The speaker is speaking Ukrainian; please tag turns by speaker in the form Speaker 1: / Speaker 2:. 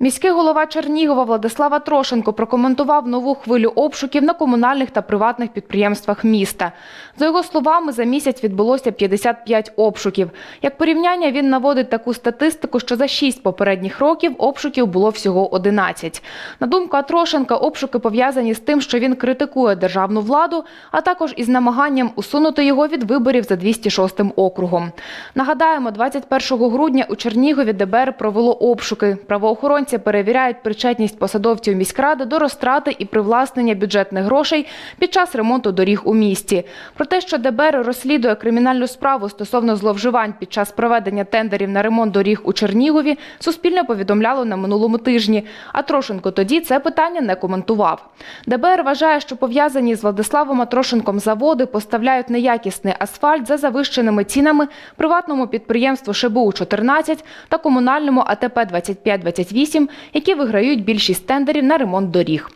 Speaker 1: Міський голова Чернігова Владислава Трошенко прокоментував нову хвилю обшуків на комунальних та приватних підприємствах міста. За його словами, за місяць відбулося 55 обшуків. Як порівняння, він наводить таку статистику, що за 6 попередніх років обшуків було всього 11. На думку Трошенка, обшуки пов'язані з тим, що він критикує державну владу, а також із намаганням усунути його від виборів за 206 округом. Нагадаємо, 21 грудня у Чернігові ДБР провело обшуки. Правоохоронці перевіряють причетність посадовців міськради до розтрати і привласнення бюджетних грошей під час ремонту доріг у місті. Про те, що ДБР розслідує кримінальну справу стосовно зловживань під час проведення тендерів на ремонт доріг у Чернігові, Суспільне повідомляло на минулому тижні. А Трошенко тоді це питання не коментував. ДБР вважає, що пов'язані з Владиславом Атрошенком заводи поставляють неякісний асфальт за завищеними цінами приватному підприємству ШБУ-14 та комунальному АТП-2528, які виграють більшість тендерів на ремонт доріг.